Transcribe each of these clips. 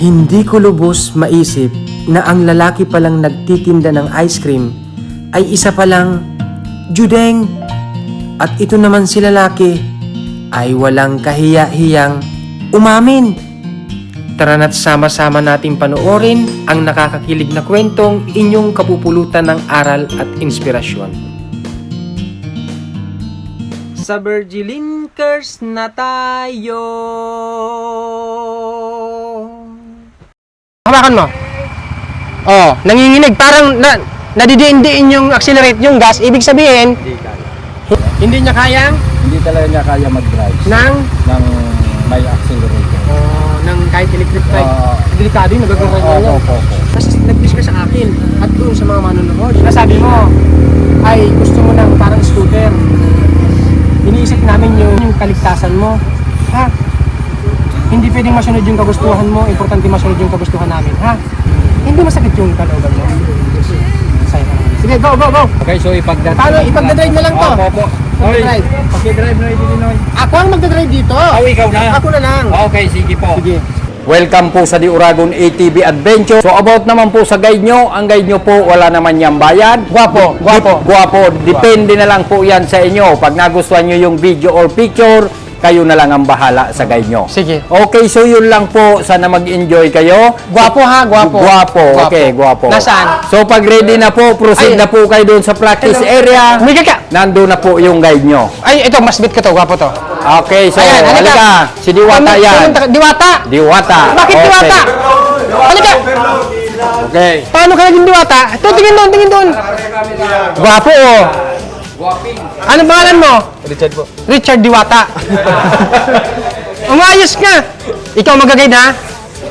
Hindi ko lubos maisip na ang lalaki palang nagtitinda ng ice cream ay isa palang judeng. At ito naman si lalaki ay walang kahiya-hiyang umamin. Tara na't sama-sama nating panoorin ang nakakakilig na kwentong inyong kapupulutan ng aral at inspirasyon. Sa Virgilinkers na tayo. Hawakan mo. Oh, nanginginig. Parang na, nadidiin-diin yung accelerate yung gas. Ibig sabihin, Hindi kaya. hindi niya kayang Hindi talaga niya kaya mag-drive ng, ng may accelerator. oh, ng kahit electric bike. Oo. Delikado yun, nagagawin Oo, uh, opo, opo. Tapos nag-wish ka sa akin at doon sa mga manonood. Nasabi mo, ay gusto mo ng parang scooter. Iniisip namin yung, yung kaligtasan mo. Ha? Hindi pwedeng masunod yung kagustuhan mo. Importante masunod yung kagustuhan namin. Ha? Hindi masakit yung kalooban mo. Sa'yo ka naman. Sige, go, go, go! Okay, so ipagdadrive. Paano? Ipagdadrive na lang to? Opo, opo. Pagdadrive. Pagdadrive na ito din, Noy. Ako ang magdadrive dito. Oh, ikaw na. Ako na lang. Okay, sige po. Sige. Welcome po sa Di Uragon ATV Adventure. So about naman po sa guide nyo, ang guide nyo po wala naman niyang bayad. Guwapo, guwapo. Guwapo, depende na lang po yan sa inyo. Pag nagustuhan nyo yung video or picture, kayo na lang ang bahala sa guide nyo. Sige. Okay, so yun lang po. Sana mag-enjoy kayo. Guwapo ha, guwapo. Guwapo, okay, guwapo. Nasaan? So pag ready na po, proceed Ay. na po kayo doon sa practice area. Umigil ka. Nandun na po yung guide nyo. Ay, ito, mas bit ka to, guwapo to. Okay, so Ayan, halika. halika. Si Diwata Ano- yan. anong taga- Diwata? Diwata. Bakit Okay. diwata? Halika! Okay. Paano ka naging diwata? Ito, tingin doon, tingin doon. Gwapo, oh. Ano pangalan mo? Richard po. Richard Diwata. Umayos ka. Ikaw magagay na?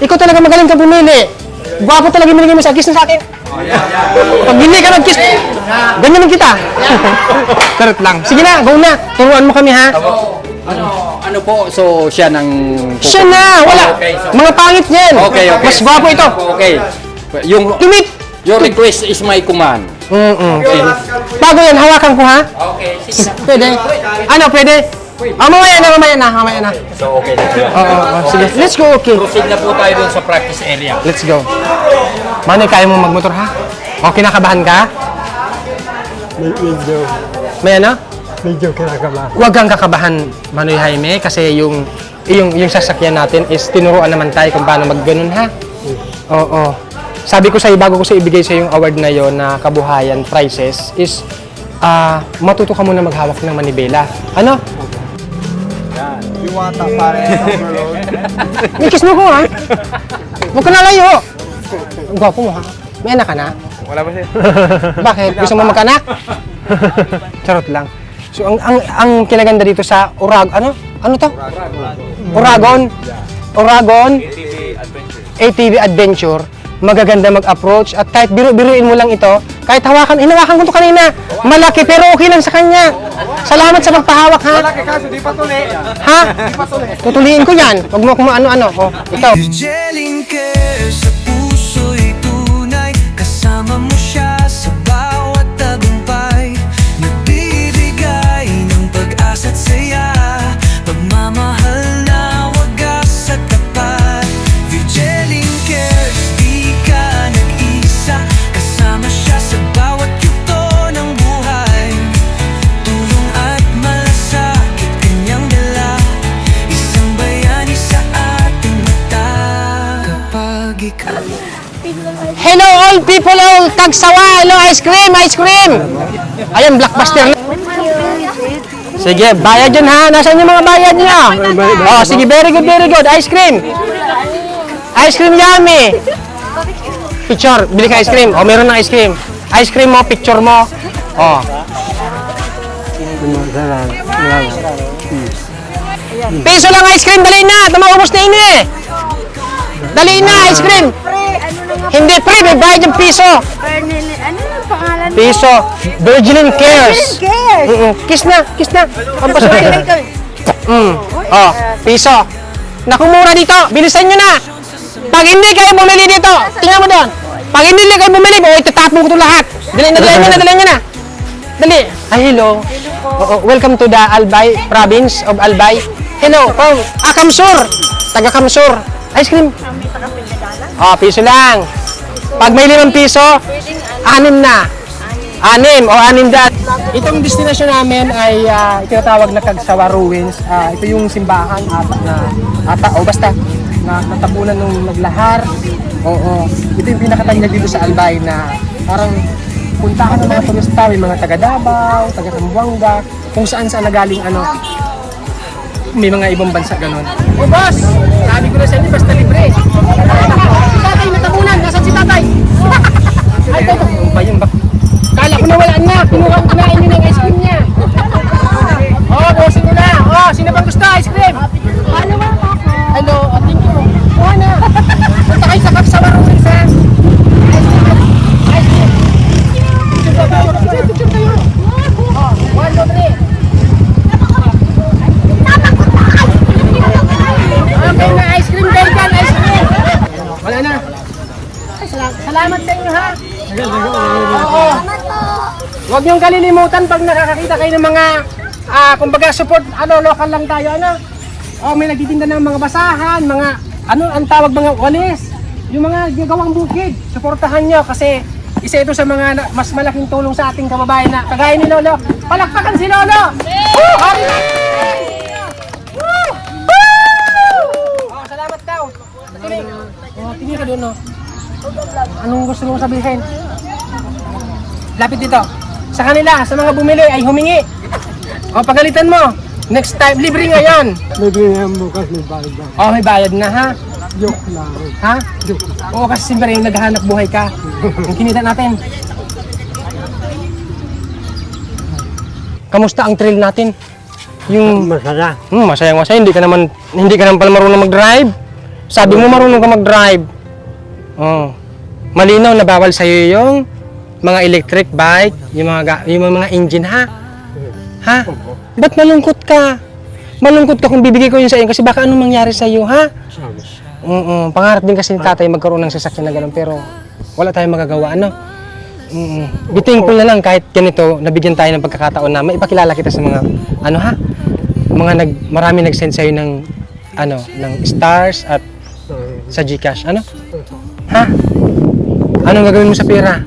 Ikaw talaga magaling ka pumili. Gwapo talaga yung binigay mo sa kiss na sa akin. Pag hindi ka nag-kiss, ganyan lang kita. Charot lang. Sige na, go na. Turuan mo kami ha. Ano, ano po? So, siya nang... Siya na, wala. Okay, so- Mga pangit yan. Okay, okay. Mas gwapo ito. Okay. Yung, Tumit. your request is my command. Mm-mm. Bago yan, hawakan ko ha. Okay, sige na. Pwede? Ano, pwede? Ah, mamaya na, mamaya na, mamaya na. So, okay na. Oo, oo, oo. sige. Let's go, okay. Proceed na po tayo doon sa practice area. Let's go. Manoy, kaya mo magmotor ha? O, kinakabahan ka? Medyo, May ano? medyo kinakabahan. Huwag kang kakabahan, Manoy Jaime, kasi yung, yung, yung sasakyan natin is tinuruan naman tayo kung paano magganon ha? Oo. Sabi ko sa'yo, bago ko sa ibigay sa yung award na yon na kabuhayan prizes is ah matuto ka muna maghawak ng manibela. Ano? Diwata pare, overload. May kiss mo ko ha? Huwag ka nalayo. Ang gwapo mo ha? May anak ka na? Wala ba siya? Bakit? Gusto mo magkanak? Charot lang. So ang ang ang kinaganda dito sa Urag ano? Ano to? Uragon. Uragon. ATV Adventure. Magaganda mag-approach at kahit biru-biruin mo lang ito, kahit hawakan, hinawakan ko to kanina. Malaki pero okay lang sa kanya. Salamat sa pagpahawak ha. Malaki kaso di pa tuli. Ha? Tutuliin ko yan. Huwag mo kung ano-ano. Oh, ikaw. People all Tagsawa. Hello ice cream, ice cream. Ayan, blockbuster. Sige, bayad yun ha. Nasaan yung mga bayad niya? Oh, sige, very good, very good. Ice cream. Ice cream yummy. Picture, bili ka ice cream. Oh, meron ng ice cream. Ice cream mo, picture mo. Oh. Piso lang ice cream, dali na. Tumaubos na ini eh. Dali na, ice cream. Hindi pre, may bayad yung piso. Bernil, ano yung pangalan? Piso. Virgilin Cares. Cares. Mm-mm. Kiss na, kiss na. Ang pasok. Mm. Oh, piso. Nakumura dito. Bilisan nyo na. Pag hindi kayo bumili dito, tingnan mo doon. Pag hindi kayo bumili, oh, itatapon ko ito lahat. Dali na, dali nyo na, dali nyo na. Dali. Ay, hello. Oo, welcome to the Albay province of Albay. Hello, from ah, Kamsur. Taga Kamsur. Ice cream. Oh, piso lang. Pag may limang piso, anim na. Anim o anim dyan. Itong destination namin ay uh, tinatawag na Kagsawa Ruins. Ah, ito yung simbahan ata na ata o basta na natapunan nung naglahar. Oo. Ito yung pinakatanyag dito sa Albay na parang puntahan ng mga turista, may mga taga Davao, taga Zamboanga, kung saan saan nagaling ano, may mga ibang bansa ganun. O boss, sabi ko na sa inyo, basta libre. Yung bak? Kala ko nawalaan na. Kinuha ko kinain nyo ng ice cream niya. Oh, bosin nyo na. Oh, sino bang gusto ice cream? Hello, oh, thank you. Kuha na. Punta kayo sa Kapsawa Ruins, ha? Ice cream. Ice cream. Picture kayo. Picture, picture kayo. Oh, one, two, three. Okay na, ice cream kayo dyan, ice cream. Wala na. Ay, sala- Salamat sa inyo ha. Oo. Huwag niyong kalilimutan pag nakakakita kayo ng mga, ah, kumbaga support, ano, local lang tayo, ano. Oh, may nagtitinda ng mga basahan, mga, ano, ang tawag mga walis. Yung mga gagawang bukid, suportahan nyo kasi isa ito sa mga mas malaking tulong sa ating kababayan na kagaya ni Lolo. Palakpakan si Lolo! Woo! Happy birthday! Woo! Oh, salamat daw. Tingin. Oh, tingin ka doon, no. Anong gusto mong sabihin? Lapit dito. Sa kanila, sa mga bumili ay humingi. O, pagalitan mo. Next time, libre ngayon. Libre na yan bukas may bayad na. O, may bayad na, ha? Joke lang. Ha? Oo, kasi siyempre yung naghahanap buhay ka. Yung kinita natin. Kamusta ang trail natin? Yung Masaya. Hmm, masayang masaya. Hindi ka naman, hindi ka naman pala marunong mag-drive. Sabi mo marunong ka mag-drive. Oh. Malinaw na bawal sa'yo yung mga electric bike, yung mga, ga- yung mga engine, ha? Ha? Ba't malungkot ka? Malungkot ka kung bibigay ko yun sa iyo kasi baka anong mangyari sa iyo, ha? Oo, pangarap din kasi ni tatay magkaroon ng sasakyan na gano'n pero wala tayong magagawa, ano? Mm, be thankful na lang kahit ganito, nabigyan tayo ng pagkakataon na maipakilala kita sa mga, ano ha? Mga nag, marami nag-send sa'yo ng, ano, ng stars at sa Gcash, ano? Ha? Anong gagawin mo sa pera?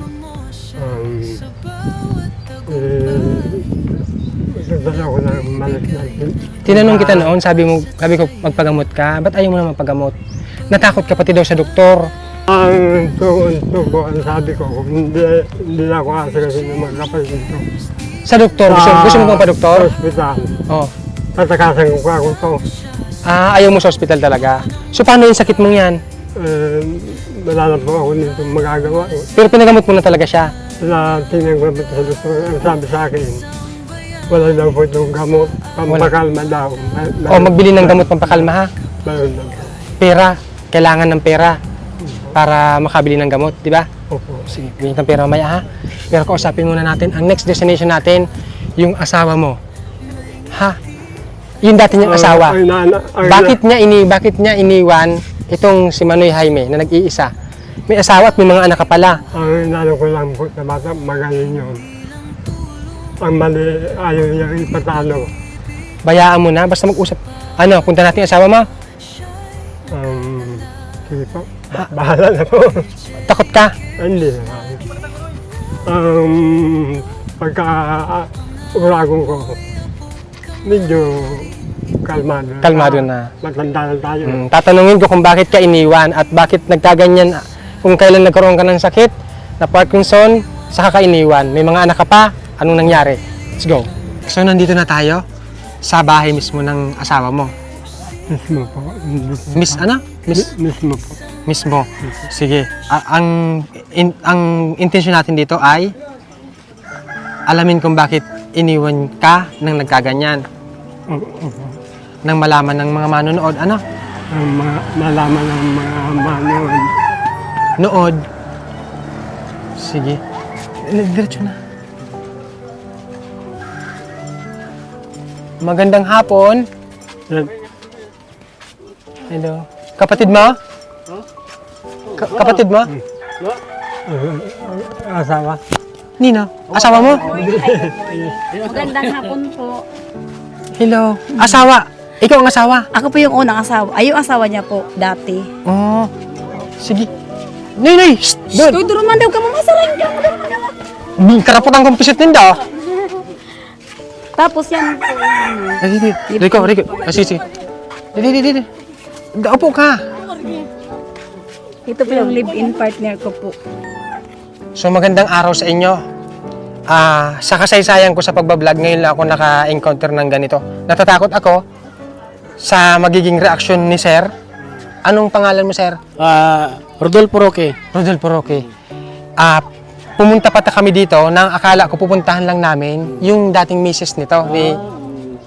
Tinanong kita noon, sabi mo, sabi ko, magpagamot ka. Ba't ayaw mo na magpagamot? Natakot ka pati daw sa doktor. Ang ang sabi ko, hindi, hindi ako asa kasi kapatid ko. Sa doktor, gusto, gusto mo pa doktor? Hospital. Oh. Tatakasan ko ako to. Ah, ayaw mo sa ospital talaga. So paano yung sakit mong yan? Eh, wala na po ako nito magagawa. eh. Pero pinagamot mo na talaga siya. Wala tingnan ko naman sa doktor, ang sabi sa akin, wala daw po itong gamot, pampakalma daw. May- O magbili ng gamot pampakalma ha. Mayroon daw. Pera. Kailangan ng pera para makabili ng gamot, di ba? Opo. Sige, bigyan ng pera maya ha. Pero kausapin muna natin, ang next destination natin, yung asawa mo. Ha? Yung dati niyang asawa. Ay, na, na, ay, Bakit niya ini bakit niya iniwan itong si Manoy Jaime na nag-iisa? May asawa at may mga anak ka pala. Ang inalo ko lang po sa bata, magaling yun. Ang mali, ayaw niya ipatalo. Bayaan mo na basta mag-usap. Ano, punta natin yung asawa mo. Um, sige po, ba- bahala na po. Takot ka. Hindi. Um, pagka uragon ko, medyo kalmado. Kalmado na. Matanda na tayo. Mm, tatanungin ko kung bakit ka iniwan at bakit nagkaganyan kung kailan nagkaroon ka ng sakit na Parkinson, saka ka iniwan. May mga anak ka pa, anong nangyari? Let's go. So nandito na tayo sa bahay mismo ng asawa mo. Mismo po. Miss ano? Miss Mi- Mismo po. mismo. Sige. A- ang in- ang intention natin dito ay alamin kung bakit iniwan ka nang nagkaganyan. Opo, opo. Nang malaman ng mga manonood. Ano? Ang mga nalaman ng mga manood. Nood. Sige. Diretso na. Magandang hapon. Hello. Kapatid mo? Ka- kapatid mo? Uh, asawa. Nino? Asawa mo? Magandang hapon po. Hello. Asawa. Ikaw ang asawa? Ako po yung unang asawa. Ay, yung asawa niya po dati. Oo. Sige. Nay, nay! Shh! Doon! Uy, duruman daw ka mo. Masaran ka mo. duruman ka mo. May Karaputan kong pisit ninda, oh. Tapos yan po. ano, Ay, di, di. Rico, Rico. Ah, sige, sige. Di, di, di, di, di. Upo ka. Ito po yung live-in partner ko po. So magandang araw sa inyo. Ah, sa kasaysayan ko sa pagbablog, ngayon lang ako naka-encounter ng ganito. Natatakot ako sa magiging reaksyon ni Sir. Anong pangalan mo, Sir? Ah, Rodolfo Roque. Rodolfo Roque. Ah, pumunta pa kami dito nang akala ko pupuntahan lang namin yung dating misis nito ni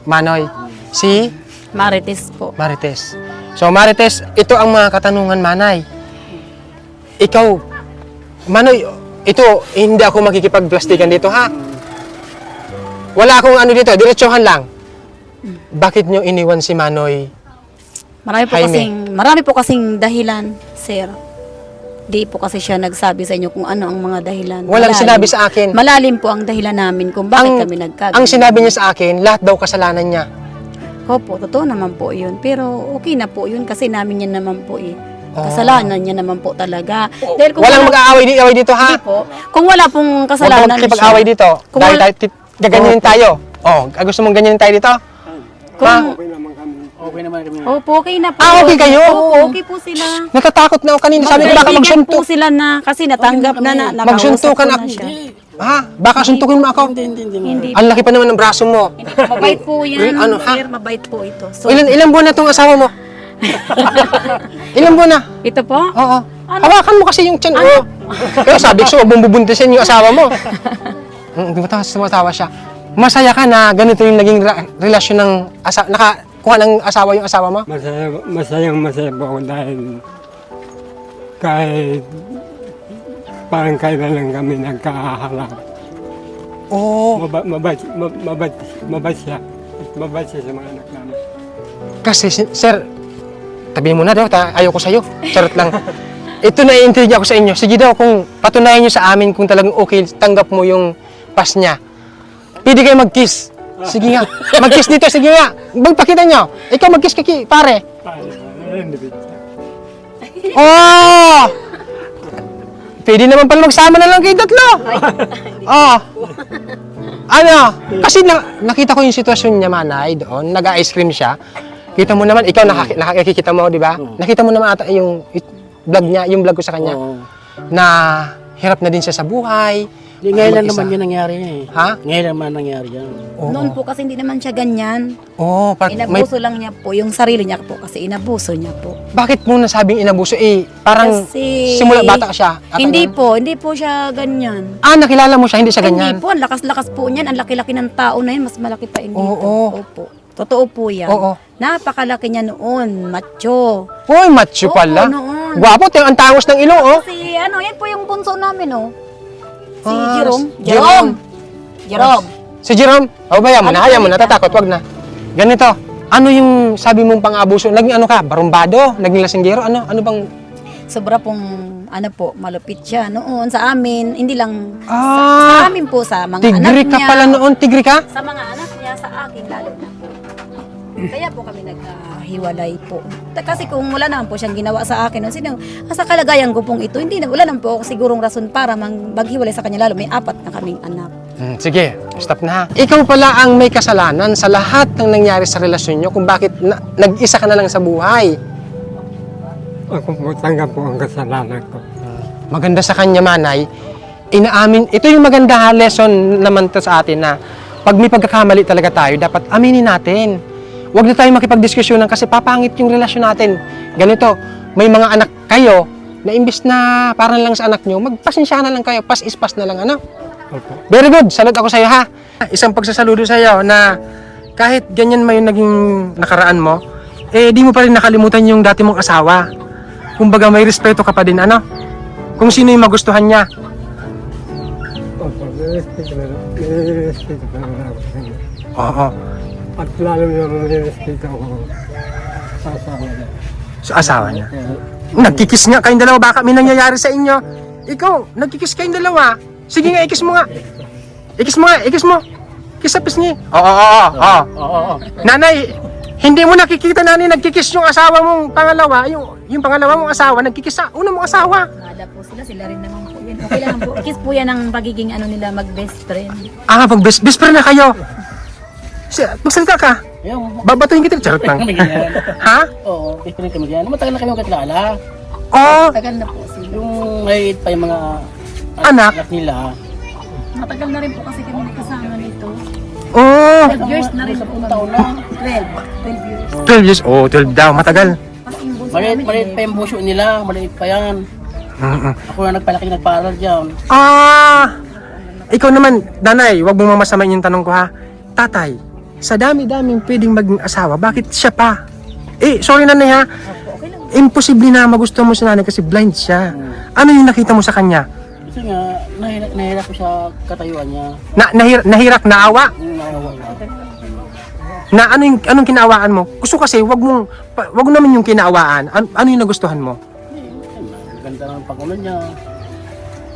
Manoy. Si Marites po. Marites. So Marites, ito ang mga katanungan Manay. Ikaw, Manoy, ito, hindi ako makikipagplastikan dito ha. Wala akong ano dito, diretsuhan lang. Bakit nyo iniwan si Manoy? Marami po Jaime. kasing, marami po kasing dahilan, sir. Di po kasi siya nagsabi sa inyo kung ano ang mga dahilan. Walang Malalim. sinabi sa akin. Malalim po ang dahilan namin kung bakit ang, kami nagkaganon. ang sinabi niya sa akin, lahat daw kasalanan niya. Opo, totoo naman po yun. Pero okay na po yun kasi namin yan naman po eh. Oh. Kasalanan niya naman po talaga. Dahil kung Walang wala- mag-aaway di- away dito ha. Hindi po. Kung wala pong Huwag ka kasalanan magkipag-away siya- dito. Kung Dahil wala- tayo, gaganyanin tayo. Oh, gusto mong ganyanin tayo dito? Kung, Okay naman kami. Opo, okay na po. Ah, okay kayo? Opo, okay po sila. Natatakot na ako kanina. Sabi ko baka Magkaibigan magsunto. po sila na kasi natanggap na na. nakausap Magsuntukan ko na ako. siya. Ha? Baka suntukin mo ako. Hindi, hindi, hindi. Hindi Ang laki pa naman ng braso mo. Mabait po yan. Ano, ha? Sir, mabait po ito. So, Ilan, ilan buwan na itong asawa mo? ilan buwan na? ito po? Oo. Hawakan mo kasi yung tiyan. Oo. Kaya sabi ko, huwag mong bubuntisin yung asawa mo. Mm, Di ba tawa, tumatawa siya? Masaya ka na ganito yung naging ra- relasyon ng asa nakakuha ng asawa yung asawa mo? Masaya, masayang masaya po ako dahil kahit parang kailan lang kami nagkahalap. Oo. Maba, mabait, ma- mabait, mabait siya. Mabait siya sa mga anak namin. Kasi, si- sir, tabi mo na daw, ta, ayoko sa'yo. Charot lang. Ito na i-intrigue ako sa inyo. Sige daw, kung patunayan nyo sa amin kung talagang okay, tanggap mo yung pass niya. Pwede kayo mag-kiss. Sige nga. Mag-kiss dito, sige nga. Magpakita nyo. Ikaw mag-kiss kaki, pare. Oh! Pwede naman pala magsama na lang kayo tatlo. Oh. Ano? Kasi na, nakita ko yung sitwasyon niya manay doon, nag-ice cream siya. Kita mo naman, ikaw nakaki- nakakikita mo, di ba? Nakita mo naman ata yung vlog niya, yung vlog ko sa kanya, na hirap na din siya sa buhay. Di, ngayon lang naman yun nangyari eh. Ha? Ngayon naman nangyari yan. Oo. Noon po kasi hindi naman siya ganyan. Oo, par- may, Inabuso lang niya po. Yung sarili niya po kasi inabuso niya po. bakit mo nasabing inabuso? Eh, parang Kasi... simula bata siya. At Hindi ano? po. Hindi po siya ganyan. Ah, nakilala mo siya, hindi siya ganyan. Hindi po. Ang lakas-lakas po niyan. Ang laki-laki ng tao na yun. Mas malaki pa hindi Oo. Opo. Totoo po yan. Oo. Napakalaki niya noon. Macho. Hoy, macho Oo, pala. noon. Gwapo, ang tangos ng ilong, oh. Kasi ano, yan po yung bunso namin, oh. Si Ah, Jerome. si Jerome. Jerome. Si Jerome, oh, bayaan mo Ano na, hayaan mo na, tatakot, wag na. Ganito, ano yung sabi mong pang-abuso? Naging ano ka, barumbado? Naging lasinggero? Ano, ano bang... Sobra pong, ano po, malupit siya noon sa amin. Hindi lang sa, Ah, sa amin po, sa mga tigri anak ka niya. pala noon, tigri ka? Sa mga anak niya, sa akin lalo na po. Kaya po kami nagkahiwalay po. Kasi kung wala naman po siyang ginawa sa akin, sino, sa kalagayan ko pong ito, hindi na, wala naman po ako sigurong rason para mang, maghiwalay sa kanya lalo. May apat na kaming anak. Hmm, sige, stop na. Ikaw pala ang may kasalanan sa lahat ng nangyari sa relasyon nyo kung bakit na- nag-isa ka na lang sa buhay. Ako po tanggap po ang kasalanan ko. Maganda sa kanya, Manay, inaamin, ito yung maganda ha, lesson naman to sa atin na pag may pagkakamali talaga tayo, dapat aminin natin. Huwag na tayo makipagdiskusyonan kasi papangit yung relasyon natin. Ganito, may mga anak kayo na imbis na parang lang sa anak nyo, magpasensya na lang kayo, pas is pas na lang, ano? Opo. Very good, salute ako sa iyo ha. Isang pagsasaludo sa iyo na kahit ganyan may naging nakaraan mo, eh di mo pa rin nakalimutan yung dati mong asawa. Kumbaga may respeto ka pa din, ano? Kung sino yung magustuhan niya. Opo, may At lalo may respeto ako sa asawa niya. Sa asawa niya. Nagkikis nga kayong dalawa, baka may nangyayari sa inyo. Ikaw, nagkikis kayong dalawa. Sige nga, ikis mo nga. Ikis mo nga, ikis mo. Kiss sa pisngi. Oo, oo, oo, oo. Nanay, Hindi mo nakikita na ni nagkikis yung asawa mong pangalawa, yung, yung pangalawa mong asawa, nagkikis sa una mong asawa. Kada po sila, sila rin naman po yun. Okay lang po. Kiss po yan ang pagiging ano nila, mag-best friend. Ah, pag best, best friend na kayo. Magsalita ka. Babatuhin kita. Charot lang. ha? Oo, pipilit kami ganyan. Matagal na kami magkakilala. Oh, Matagal na po sila. Yung maliit pa yung mga Anak? anak nila. Matagal na rin po kasi kami kasama nito. oh. 12 years na rin po taon na. 12. 12 years. 12 years. Oh, 12 daw. Matagal. Kasi yung bunso Maliit, namin, maliit eh, pa yung busyo nila. Maliit pa yan. Mm-mm. Ako na nagpalaki nagpaaral dyan. Ah! Ikaw naman, nanay, wag mo mamasamain yung tanong ko ha. Tatay, sa dami-daming pwedeng maging asawa, bakit siya pa? Eh, sorry nanay ha. Imposible na magustuhan mo si nanay kasi blind siya. Ano yung nakita mo sa kanya? Kasi nga, nahirap, nahirap ko sa katayuan niya. Na, nahir, nahirak, naawa? Yung naawa na. Na ano yung, anong kinawaan mo? Gusto kasi, wag mong, pa- wag naman yung kinawaan. An, ano yung nagustuhan mo? Ang Ganda ng pangulo niya.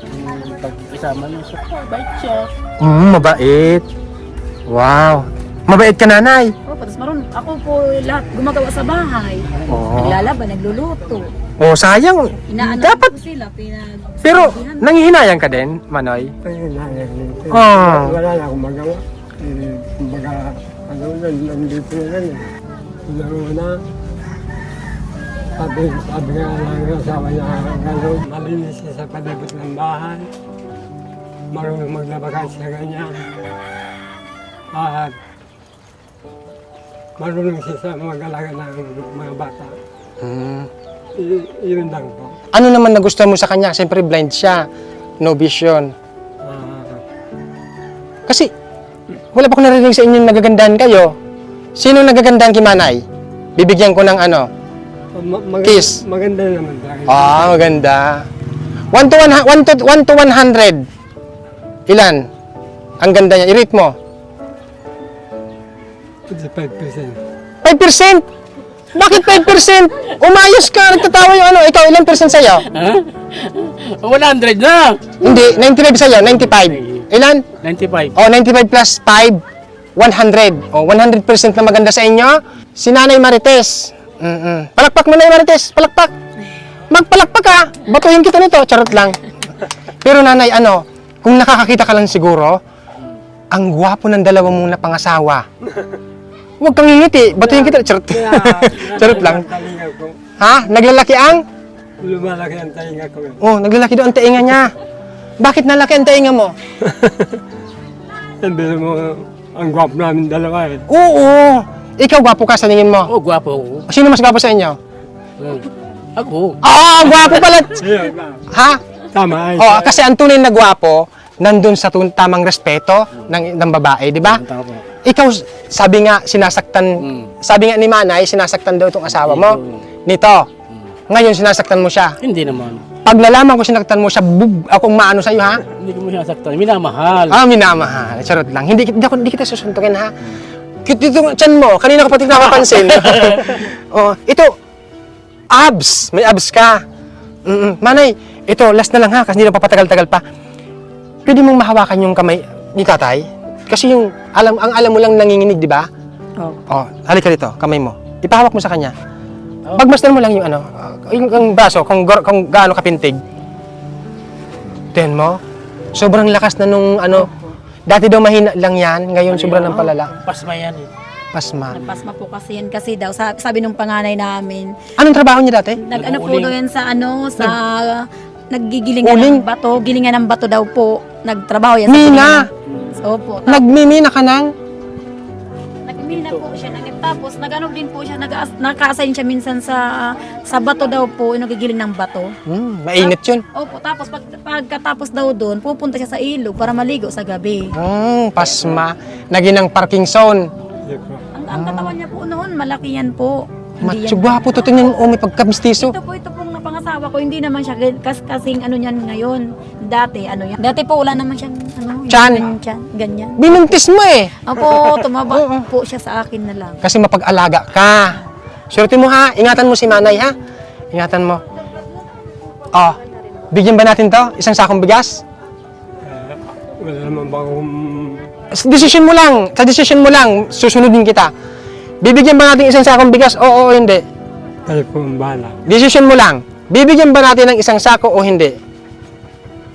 Yung pagkisama niya siya. Oh, bait siya. Mm, mabait. Wow. Mabait ka nanay. Oh, tapos maroon, ako po lahat gumagawa sa bahay. Oo. Naglalaban, nagluluto. Oh, sayang. Inaano Dapat. ko sila, pinag... Pero, nangihinayang ka din, Manoy? Ay, nanay. Ah. Wala na akong magawa. Eh, kumbaga, ano yan, nandito na eh. Laro na. Sabi, sabi nga lang ng asawa niya, gano'n, malinis siya sa palibot ng bahay. Marunong maglabakan siya ganyan. At marunong siya sa mag-alaga ng mga bata. Hmm. I- yun lang po. Ano naman nagustuhan mo sa kanya? Siyempre blind siya. No vision. Ah, Kasi, wala pa ko narinig sa inyo nagagandahan kayo. Sino nagagandahan kay Manay? Bibigyan ko ng ano? ma- mag- Kiss. Maganda naman talaga. Ah, maganda. 1 to 1 to 1 to 100. Ilan? Ang ganda niya. I-rate mo. 55%. 5%. Bakit 5%? Umayos ka, nagtatawa yung ano. Ikaw, ilan percent sa'yo? Ha? 100 na! Hindi, 95 sa'yo, 95. Ilan? 95. O, 95 plus 5, 100. O, 100% na maganda sa inyo. Si Nanay Marites. Mm-mm. Palakpak mo, Nanay Marites. Palakpak. Magpalakpak ka. Batuhin kita nito. Charot lang. Pero Nanay, ano, kung nakakakita ka lang siguro, ang gwapo ng dalawa mong napangasawa. Huwag kang ngingiti. Batuhin kita. Charot. Charot lang. Ha? Naglalaki ang? Lumalaki ang talinga ko. eh. Oh, naglalaki doon ang tainga niya. Bakit nalaki ang tainga mo? Sabi mo, ang gwapo namin dalawa eh. Oo. Ikaw gwapo ka sa tingin mo. Oh, gwapo ako. Sino mas gwapo sa inyo? Ako. Ah, gwapo pala. Ayun, ha? tama ay. Oh, kasi ang tunay na gwapo nandun sa tun- tamang respeto ng, ng babae, di ba? Tama po. Ikaw, sabi nga, sinasaktan, Mm. sabi nga ni Manay, sinasaktan daw itong asawa mo. Nito. Ngayon, sinasaktan mo siya. Hindi naman. Pag nalaman ko sinaktan mo siya, bug, akong maano sa'yo, ha? Hindi ko mo sinasaktan. Minamahal. Ah, minamahal. Charot lang. Hindi, hindi, ako, hindi kita susuntukin, ha? Cute itong chan mo. Kanina ko pati nakapansin. oh, ito, abs. May abs ka. Mm-mm. Manay, ito, last na lang ha, kasi hindi na papatagal-tagal pa. Pwede mong mahawakan yung kamay ni tatay? Kasi yung, alam, ang alam mo lang nanginginig, di ba? Oh. Oh, halika dito, kamay mo. Ipahawak mo sa kanya. Pagmasdan mo lang yung ano, uh, yung, yung braso, kung, gor- kung gaano kapintig. Tingnan mo. Sobrang lakas na nung ano, dati daw mahina lang yan, ngayon sobrang ng palala. Pasma yan eh. Pasma. Nagpasma po kasi yan kasi daw, sabi, sabi nung panganay namin, Anong trabaho niya dati? nag-ano po daw yan sa ano, sa naggigilingan Uling? ng bato, gilingan ng bato daw po. Nagtrabaho yan sa Mina! gilingan. Opo. Ta- Nagmimina ka nang? Nagmina po siya. Nag- tapos nag-ano din po siya, nag naka-assign siya minsan sa sa bato daw po, yung nagigiling ng bato. Hmm, mainit yun. Opo, tapos pag, pagkatapos daw doon, pupunta siya sa ilog para maligo sa gabi. Hmm, pasma. Naging ng parking zone. Po. Ang, ang katawan niya po noon, malaki yan po. Hindi yan- gwapo to tingnan mo, may pagkamistiso. Ito po, ito pong napangasawa ko, hindi naman siya kas kasing ano niyan ngayon. Dati, ano yan. Dati po, wala naman siyang, ano, Tiyan. ganyan, tiyan, ganyan. Binuntis mo eh. Opo, tumaba po siya sa akin na lang. Kasi mapag-alaga ka. Swerte mo ha, ingatan mo si Manay ha. Ingatan mo. Oh, bigyan ba natin to? Isang sakong bigas? Eh, wala naman ba akong... Sa decision mo lang, sa decision mo lang, susunodin kita. Bibigyan ba natin isang sakong bigas? Oo o hindi? Kayo po ang bahala. Decision mo lang. Bibigyan ba natin ng isang sako o hindi?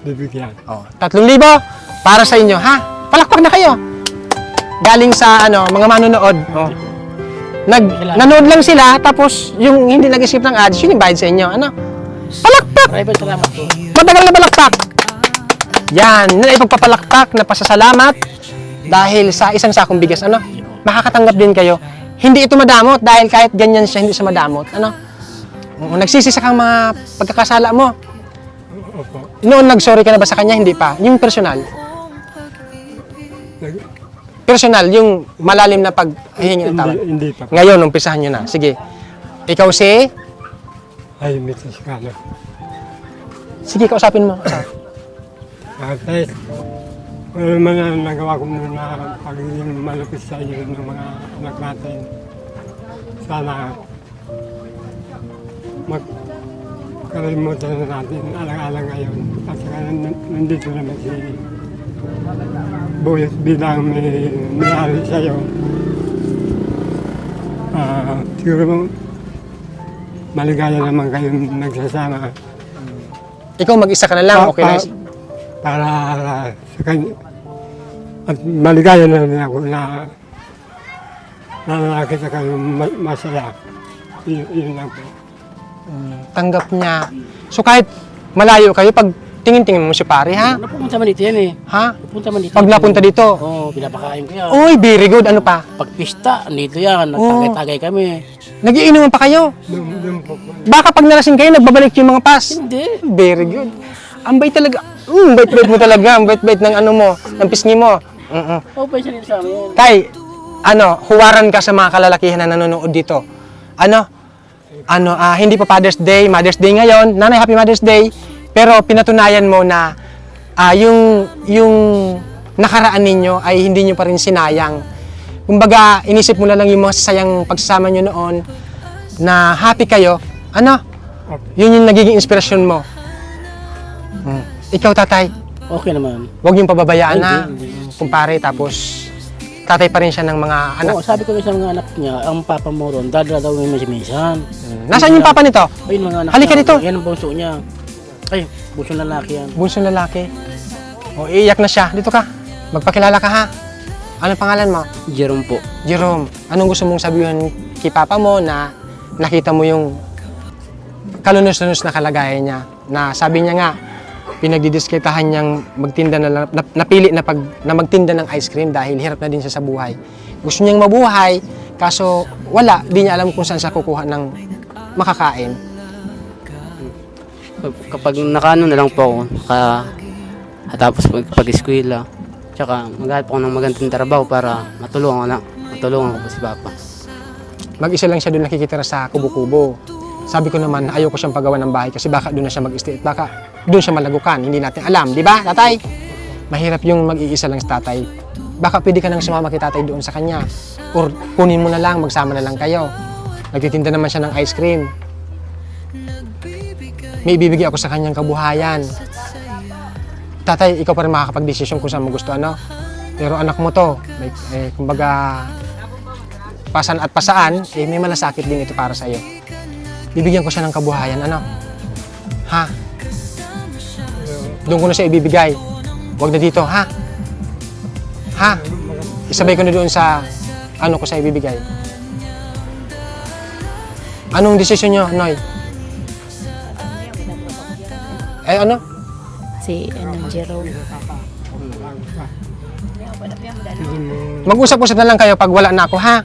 Bibigyan. Oh, tatlong libo para sa inyo, ha? Palakpak na kayo. Galing sa ano, mga manonood. Oh. Nag nanood lang sila tapos yung hindi nag-isip ng ads, yun yung bayad sa inyo. Ano? Palakpak! Maraming salamat po. Matagal na palakpak. Yan, na ipagpapalakpak na pasasalamat dahil sa isang sakong bigas, ano? Makakatanggap din kayo. Hindi ito madamot dahil kahit ganyan siya, hindi siya madamot, ano? Oo, Nagsisi sa kang mga pagkakasala mo. Opo. Noon nag-sorry ka na ba sa kanya? Hindi pa. Yung personal. Nag- Personal, yung malalim na paghihingi ng Hindi, tawad. hindi pa. Ngayon, umpisahan nyo na. Sige. Ikaw si... Ay, Mrs. Carlo. Sige, kausapin mo. Ate, ano man ang nagawa ko noon na pagiging malupit sa inyo ng mga anak natin. Sana mag kalimutan na natin alang-alang ngayon. At saka nan- nandito naman si Buyot bilang may may sa'yo. Ah, siguro maligaya naman kayong nagsasama. Ikaw mag-isa ka na lang. Pa- Okay lang. pa- Para sa kanya. At maligaya na rin ako na na nakakita kayo ma- masaya. Yun, yun lang po. Tanggap niya. So kahit malayo kayo, pag tingin-tingin mo si pare, ha? Napupunta man dito yan eh. Ha? Napunta man dito. Pag napunta dito, Oo, pinapakain ko yan. Uy, very good. Ano pa? Pag pista, andito yan. Nagtagay-tagay kami. Nagiinuman pa kayo. Baka pag nalasing kayo, nagbabalik yung mga pas. Hindi. Very good. Ang bait talaga. Mm, bait-bait mo talaga. Ang bait-bait ng ano mo, ng pisngi mo. Mm-mm. Oo, pa siya sa amin. Tay, ano, huwaran ka sa mga kalalakihan na nanonood dito. Ano? Ano, ah, hindi pa Father's Day, Mother's Day ngayon. Nanay, Happy Mother's Day. Pero pinatunayan mo na ah, yung yung nakaraan ninyo ay hindi nyo pa rin sinayang. Kumbaga, inisip mo na lang yung mga sayang pagsasama nyo noon na happy kayo. Ano? Yun yung nagiging inspirasyon mo. Mm. Ikaw, tatay, Okay naman. huwag niyong pababayaan Ay, na kumpare tapos tatay pa rin siya ng mga anak. Oo, sabi ko rin sa mga anak niya, ang papa mo ron, dadala daw may minsan. Nasaan yung papa nito? Ayun mga anak Halika niya. dito. Yan ang bunso niya. Ay, bunso lalaki yan. Bunso lalaki. O, iiyak na siya. Dito ka. Magpakilala ka ha. Ano pangalan mo? Jerome po. Jerome. Anong gusto mong sabihin kay papa mo na nakita mo yung kalunos-lunos na kalagayan niya? Na sabi niya nga, pinagdidiskitahan niyang magtinda na, na- napili na, pag, na magtinda ng ice cream dahil hirap na din siya sa buhay. Gusto niyang mabuhay, kaso wala, di niya alam kung saan siya kukuha ng makakain. kapag nakaano na lang po ako, naka, tapos pag, pag-eskwela, tsaka maghanap ako ng magandang trabaho para matulungan ko na, matulungan ko po si Papa. Mag-isa lang siya doon nakikitira sa kubo-kubo. Sabi ko naman, ayoko siyang pagawa ng bahay kasi baka doon na siya mag-stay at baka doon siya malagukan. Hindi natin alam, di ba, tatay? Mahirap yung mag-iisa lang sa tatay. Baka pwede ka nang sumama kay tatay doon sa kanya. Or kunin mo na lang, magsama na lang kayo. Nagtitinda naman siya ng ice cream. May ibibigay ako sa kanyang kabuhayan. Tatay, ikaw pa rin makakapag-desisyon kung saan mo gusto ano. Pero anak mo to, like, eh, kumbaga, pasan at pasaan, eh, may malasakit din ito para sa iyo. Bibigyan ko siya ng kabuhayan, ano? Ha? Doon ko na siya ibibigay. Huwag na dito, ha? Ha? Isabay ko na doon sa ano ko siya ibibigay. Anong desisyon nyo, Noy? Eh, ano? Si ano, Jerome. Mag-usap-usap na lang kayo pag wala na ako, ha?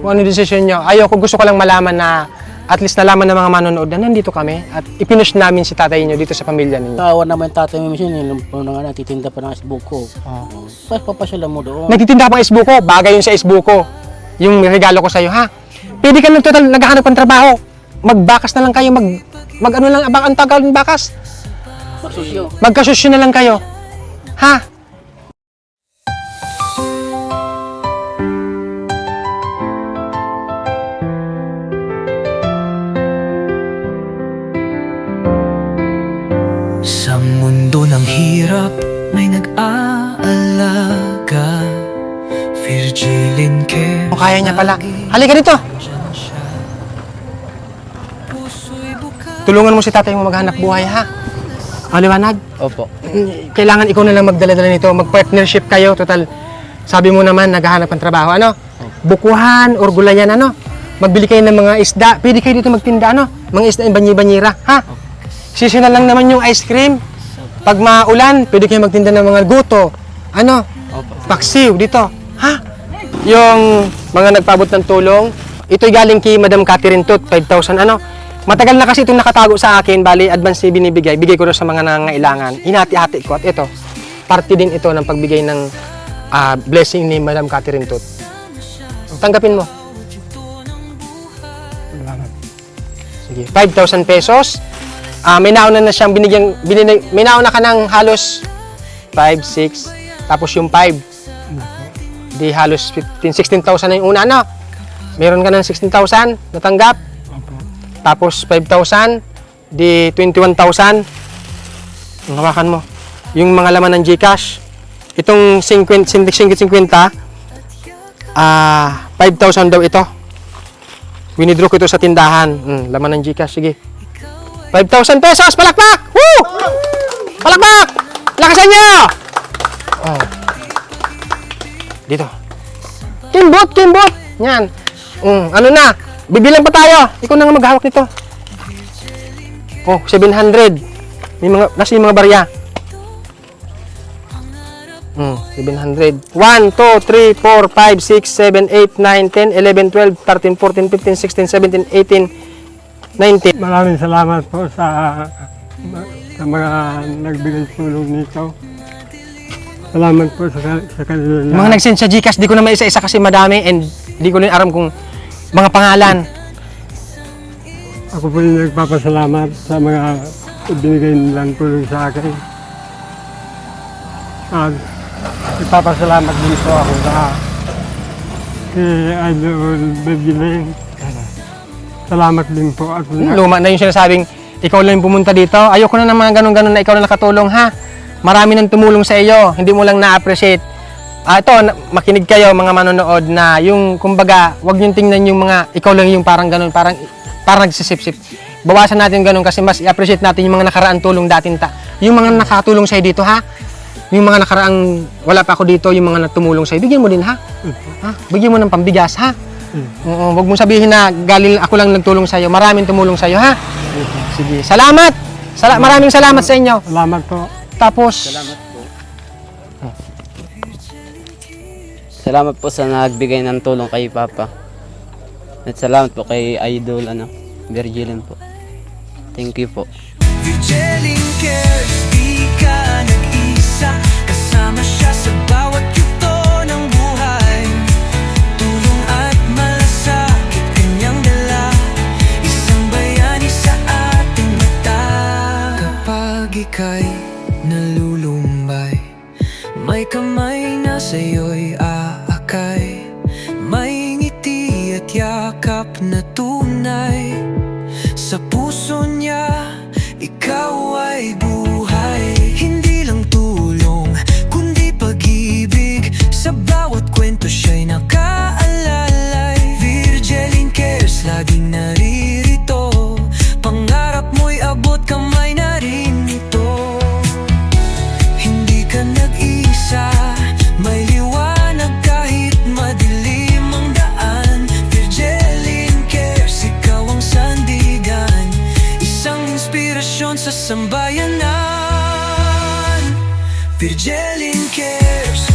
Kung ano desisyon nyo. Ayoko, gusto ko lang malaman na at least nalaman ng mga manonood na nandito kami at ipinush namin si tatay nyo dito sa pamilya ninyo. Kawa naman yung tatay mo minsan, yung nga natitinda pa ng isbuk ko. Oh. Tapos papasyalan mo doon. Nagtitinda ka pang isbuko, bagay yun sa isbuko. Yung regalo ko sa'yo, ha? Pwede ka ng total naghahanap ng trabaho. Magbakas na lang kayo, mag, mag ano lang, abang ang tagal ng bakas. Susyo. Magkasusyo na lang kayo. Ha? Pala. Halika dito. Tulungan mo si tatay mo maghanap buhay, ha? O, liwanag. Opo. Kailangan ikaw na lang magdala-dala nito. Mag-partnership kayo. Total, sabi mo naman, naghahanap ng trabaho. Ano? Bukuhan or gulayan, ano? Magbili kayo ng mga isda. Pwede kayo dito magtinda, ano? Mga isda yung banyi-banyira, ha? Seasonal lang naman yung ice cream. Pag maulan, pwede kayo magtinda ng mga guto. Ano? Paksiw, dito. Ha? Yung mga nagpabot ng tulong, ito'y galing kay Madam Catherine Tut, 5,000 ano. Matagal na kasi itong nakatago sa akin, bali advance na binibigay, bigay ko rin sa mga nangangailangan. Hinati-hati ko at ito, parte din ito ng pagbigay ng ah, blessing ni Madam Catherine Tut. Tanggapin mo. Sige, 5,000 pesos. Ah, may nauna na siyang binigyan, binigay, may nauna ka ng halos 5, 6, tapos yung 5. Di halos 15, 16,000 na yung una, no? Meron ka ng 16,000 natanggap. Tapos 5,000, di 21,000. Ang hawakan mo. Yung mga laman ng GCash. Itong 50, 50, 50, ah, 5,000 daw ito. Winidraw ko ito sa tindahan. Mm, laman ng GCash, sige. 5,000 pesos, palakpak! Woo! Palakpak! Lakasan niyo! Oh. Dito. Kimbot, kimbot! Yan. Mm, ano na? Bibilang pa tayo. Ikaw na nga maghawak nito. Oh, 700. May mga, nasa yung mga barya. Mm, 700. 1, 2, 3, 4, 5, 6, 7, 8, 9, 10, 11, 12, 13, 14, 15, 16, 17, 18, 19. Maraming salamat po sa sa mga nagbigay tulong nito. Salamat po sa, sa kanila. Yung mga nag-send sa Gcash, di ko na maisa-isa kasi madami and di ko rin aram kung mga pangalan. Ako po yung nagpapasalamat sa mga binigay nilang tulong sa akin. At nagpapasalamat din po ako sa kay Idol Begiling. Salamat din po at Luma na yung sinasabing, ikaw lang yung pumunta dito. Ayoko na ng mga ganun-ganun na ikaw na nakatulong ha. Marami nang tumulong sa iyo, hindi mo lang na-appreciate. Ah, ito, makinig kayo mga manonood na yung, kumbaga, wag niyong tingnan yung mga, ikaw lang yung parang ganun, parang, parang nagsisip-sip. Bawasan natin ganun kasi mas i-appreciate natin yung mga nakaraan tulong dating ta. Yung mga nakatulong sa dito ha. Yung mga nakaraang wala pa ako dito, yung mga natumulong sa bigyan mo din ha. ha? Bigyan mo ng pambigas ha. Oo, wag mo sabihin na galing ako lang nagtulong sa iyo. Maraming tumulong sa iyo ha. Sige. Salamat. Sala- maraming salamat sa inyo. salamat po. Tapos Salamat po sa nagbigay ng tulong kay Papa. At salamat po kay Idol, ano, Virgilin po. Thank you po. Virgeling cares, bir celinkeş